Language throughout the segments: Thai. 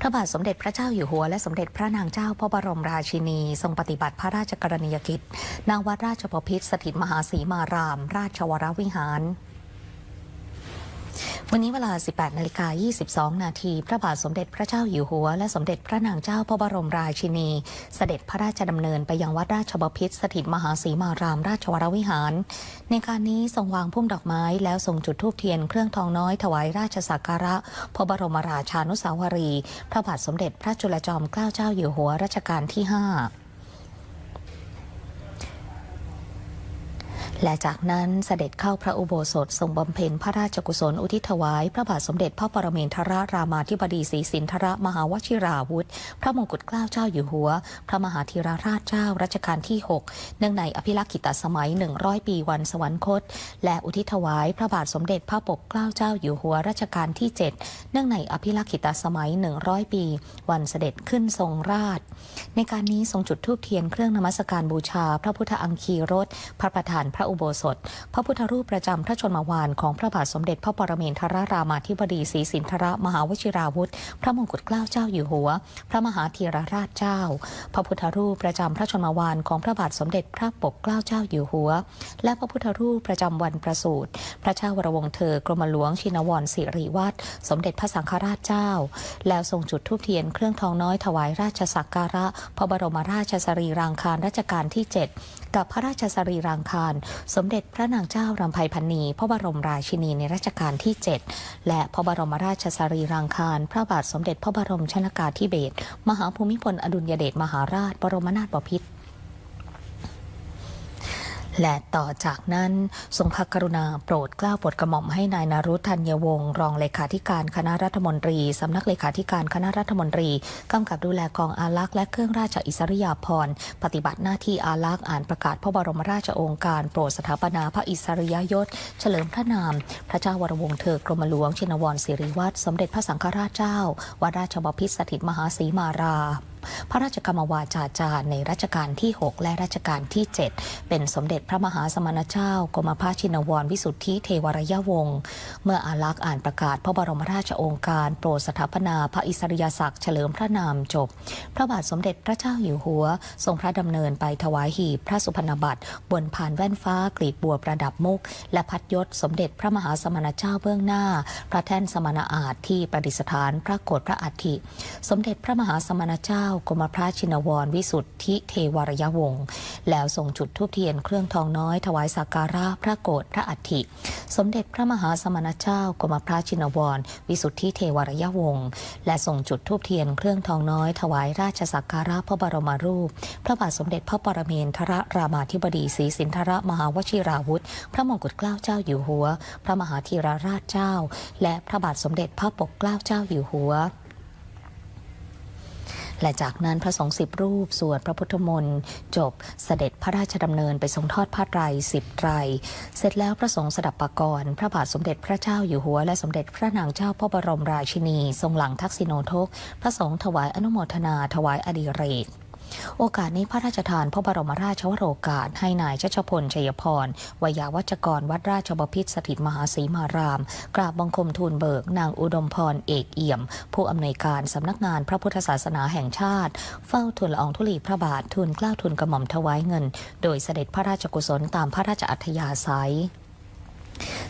พระบาทสมเด็จพระเจ้าอยู่หัวและสมเด็จพระนางเจ้าพระบรมราชินี ทรงปฏิบัติพระราชกรณียกิจณวัดราชบพิษสถิตมหาสีมาราม ราชวรวิหาร วันนี้เวลา 18 นาฬิกา 22 นาที พระบาทสมเด็จพระเจ้าอยู่หัว และสมเด็จพระนางเจ้าพระบรมราชินี เสด็จพระราชดำเนินไปยังวัดราชบพิตรสถิตมหาสีมารามราชวรวิหาร ในการนี้ทรงวางพุ่มดอกไม้ แล้วทรงจุดธูปเทียนเครื่องทองน้อยถวายราชสักการะ พระบรมราชานุสาวรี พระบาทสมเด็จพระจุลจอมเกล้าเจ้าอยู่หัวรัชกาลที่ 5 และจากนั้นเสด็จเข้าพระอุโบสถทรงบำเพ็ญพระราชกุศลอุทิศถวาย พระบาทสมเด็จพระปรเมนทรรามาธิบดีศรีสินทรมหาวชิราวุธ พระมงกุฎเกล้าเจ้าอยู่หัว พระมหาธีรราชเจ้ารัชกาลที่ 6 เนื่องในอภิรักษ์กิตสมัย 100 ปีวันสวรรคต และอุทิศถวาย พระบาทสมเด็จพระปกเกล้าเจ้าอยู่หัวรัชกาลที่ 7 เนื่องในอภิรักษ์กิตสมัย 100 ปี วันเสด็จขึ้นทรงราช ในการนี้ทรงจุดธูปเทียนเครื่องนมัสการบูชา พระพุทธอังคีรถพระประธานพระอุโบสถ พระพุทธรูปประจำพระชนมวานของพระบาทสมเด็จพระปรเมนทรรามาธิบดีศรีสินทรมหาวชิราวุธ พระมงกุฎเกล้าเจ้าอยู่หัว พระมหาธีรราชเจ้า พระพุทธรูปประจำพระชนมวานของพระบาทสมเด็จพระปกเกล้าเจ้าอยู่หัว และพระพุทธรูปประจำวันประสูติพระเจ้าวรวงเธอกรมหลวงชินวรสิริวัตรสมเด็จพระสังฆราชเจ้า แล้วทรงจุดธูปเทียนเครื่องทองน้อยถวายราชสักการะ พระบรมราชสรีรางคารรัชกาลที่ 7 กับพระราชสรีรางคารสมเด็จพระนางเจ้ารำไพพันนีพระบรมราชินีในรัชกาลที่ 7 และพระบรมราชสรีรางคาร พระบาทสมเด็จพระบรมชนากาธิเบศรมหาภูมิพลอดุลยเดชมหาราช บรมนาถบพิตร และต่อจากนั้นทรงพระกรุณาโปรดเกล้าโปรดกระหม่อมให้นายนารุธัญวงศ์รองเลขาธิการคณะรัฐมนตรีสำนักเลขาธิการคณะรัฐมนตรีกำกับดูแลกองอารักษ์และเครื่องราชอิสริยาภรณ์ปฏิบัติหน้าที่อารักษ์อ่านประกาศพระบรมราชโองการ โปรดสถาปนาพระอิสริยยศ เฉลิมพระนาม พระเจ้าวรวงศ์เธอกรมหลวงชินวรสิริวัตรสมเด็จพระสังฆราชเจ้าวัดราชบพิตรสถิตมหาศรีมารา พระราชกรรมวาจาจารย์ในรัชกาลที่ 6 และรัชกาลที่ 7 เป็นสมเด็จพระมหาสมณเจ้ากรมพระชินวร วิสุทธิเทวรยวงศ์เมื่ออาลักษ์อ่านประกาศพระบรมราชโองการโปรดสถาปนาพระอิสริยศักดิ์เฉลิมพระนามจบ พระบาทสมเด็จพระเจ้าอยู่หัว ทรงพระดำเนินไปถวายหีบพระสุพรรณบัตรบนผ่านแว่นฟ้ากลีบบัวประดับมุก และพัดยศสมเด็จพระมหาสมณเจ้าเบื้องหน้า พระแท่นสมณอาจที่ประดิษฐานพระโกรธพระอัฐิสมเด็จพระมหาสมณเจ้ากรมพระชินวรวิสุทธิเทวรยวงศ์แล้วทรงจุดธูปเทียนเครื่องทองน้อยถวายสักการะพระโกรธพระอัฐิ สมเด็จพระมหาสมณเจ้ากรมพระชินวรวิสุทธิเทวรยวงศ์และทรงจุดธูปเทียนเครื่องทองน้อยถวายราชสักการะพระบรมรูป พระบาทสมเด็จพระปรเมนทรรามาธิบดีศรีสินทรมหาวชิราวุธ พระมงกุฎเกล้าเจ้าอยู่หัว พระมหาธีรราชเจ้า และพระบาทสมเด็จพระปกเกล้าเจ้าอยู่หัว และจากนั้นพระสงฆ์สิบรูป สวดพระพุทธมนต์จบเสด็จพระราชดำเนินไปทรงทอดผ้าไตรสิบไตร เสร็จแล้วพระสงฆ์สดับปกรพระบาทสมเด็จพระเจ้าอยู่หัว และสมเด็จพระนางเจ้าพระบรมราชินี ทรงหลังทักษิโนทก พระสงฆ์ถวายอนุโมทนาถวายอดีเรก โอกาสนี้พระราชทานพระบรมราชวโรกาส ให้นายชัชพลชัยพรวยาวัจกรวัดราชบพิตรสถิตมหาศรีมาราม กราบบังคมทูลเบิก นางอุดมพรเอกเอี่ยม ผู้อำนวยการสำนักงานพระพุทธศาสนาแห่งชาติ เฝ้าทูลละอองธุลีพระบาททูลกล้าทูลกระหม่อมถวายเงิน โดยเสด็จพระราชกุศลตามพระราชอัธยาศัย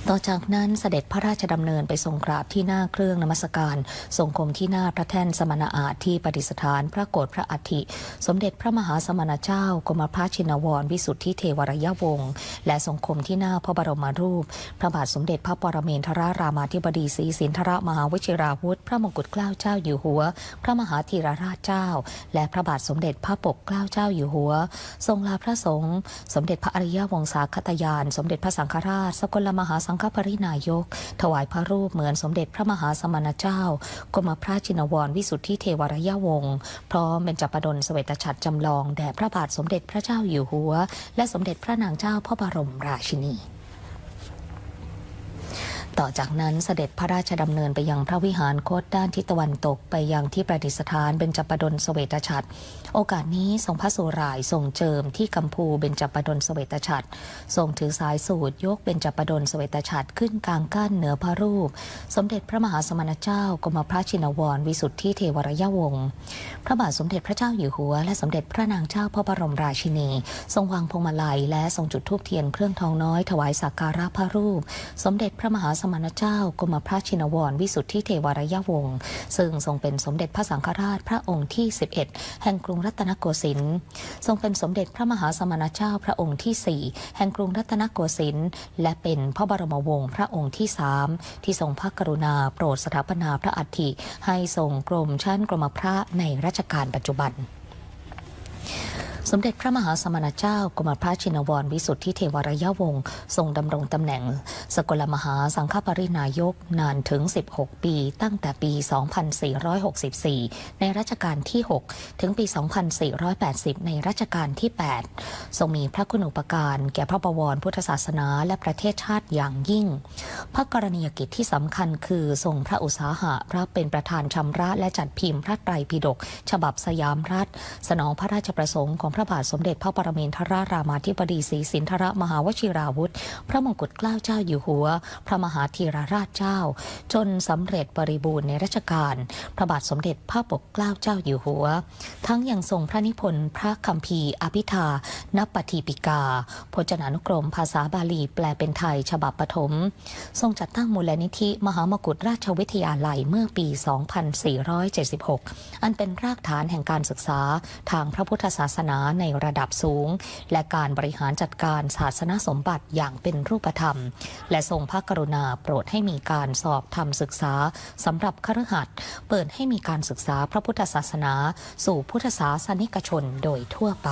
ต่อจากนั้นเสด็จพระราชดำเนินไปทรงกราบที่หน้าเครื่องนมัสการ ทรงคมที่หน้าพระแท่นสมณอาจที่ประดิษฐานพระโกรธพระอัฐิ สมเด็จพระมหาสมณเจ้ากรมพระชินวร วิสุทธิเทวรยวงศ์และทรงคมที่หน้าพระบรมรูป พระบาทสมเด็จพระปรเมนทรรามาธิบดีศรีสินทรมหาวชิราวุธ พระมงกุฎเกล้าเจ้าอยู่หัว พระมหาธีรราชเจ้า และพระบาทสมเด็จพระปกเกล้าเจ้าอยู่หัว ทรงลาพระสงฆ์สมเด็จพระอริยวงศาคตยาน สมเด็จพระสังฆราชสกลมหาสังฆปรินายก ถวายพระรูปเหมือนสมเด็จพระมหาสมณเจ้า กรมพระจินวรวิสุทธิเทวรยวงศ์พร้อมเป็นจับประดลเสวตฉัตรจำลองแด่พระบาทสมเด็จพระเจ้าอยู่หัว และสมเด็จพระนางเจ้าพระบรมราชินี ต่อจากนั้นเสด็จพระราชดำเนินไปยังพระวิหารโคตด้านทิศตะวันตกไปยังที่ประดิษฐานเบญจปดลเสเวตฉัตรโอกาสนี้ทรงพระสุรายทรงเจิมที่กัมพูเบญจปดลเสเวตฉัตรทรงถือสายสูตรยกเบญจปดลเสเวตฉัตรขึ้นกลางกั้นเหนือพระรูป สมเด็จพระมหาสมณเจ้ากรมพระชินวรวิสุทธิเทวรยวงศ์พระบาทสมเด็จพระเจ้าอยู่หัว และสมเด็จพระนางเจ้าพระบรมราชินี ทรงวางพวงมาลัย และทรงจุดธูปเทียนเครื่องทองน้อยถวายสักการะพระรูป สมเด็จพระมหาสมณเจ้ากรมพระชินวร วิสุทธิเทวรยวงศ์ซึ่งทรงเป็นสมเด็จพระสังฆราชพระองค์ที่ 11 แห่งกรุงรัตนโกสินทร์ทรงเป็นสมเด็จพระมหาสมณเจ้าพระองค์ที่ 4 แห่งกรุงรัตนโกสินทร์และเป็นพระบรมวงศ์พระองค์ที่3ที่ทรงพระกรุณาโปรดสถาปนาพระอัฐิให้ทรงกรมชั้นกรมพระในรัชกาลปัจจุบัน สมเด็จพระมหาสมณเจ้ากรมพระชินวรวิสุทธิเทวรยวงศ์ทรงดำรงตำแหน่ง สกลมหาสังฆปรินายกนานถึง 16 ปี ตั้งแต่ปี 2464 ในรัชกาลที่ 6 ถึงปี 2480 ในรัชกาลที่ 8 ทรงมีพระคุณูปการแก่พระบวรพุทธศาสนาและประเทศชาติอย่างยิ่ง พระกรณียกิจที่สำคัญคือทรงพระอุตสาหะรับเป็นประธานชำระและจัดพิมพ์พระไตรปิฎกฉบับสยามรัฐ สนองพระราชประสงค์ของระบาทสมเด็จพระปรมินทรรามาธิบดีศรีสินธรมหาวชิราวุธ พระมงกุฎเกล้าเจ้าอยู่หัว พระมหาธีรราชเจ้า จนสำเร็จบริบูรณ์ในรัชกาลพระบาทสมเด็จพระปกเกล้าเจ้าอยู่หัว ทั้งยังทรงพระนิพนธ์พระคัมภีร์อภิธานปฏิปิกา พจนานุกรมภาษาบาลีแปลเป็นไทยฉบับปฐมทรงจัดตั้งมูลนิธิมหามกุฏราชวิทยาลัยเมื่อปี 2476 อันเป็นรากฐานแห่งการศึกษาทางพระพุทธศาสนาในระดับสูง และการบริหารจัดการศาสนสมบัติอย่างเป็นรูปธรรม และทรงพระกรุณาโปรดให้มีการสอบทำศึกษาสำหรับคฤหัสถ์เปิดให้มีการศึกษาพระพุทธศาสนา สู่พุทธศาสนิกชนโดยทั่วไป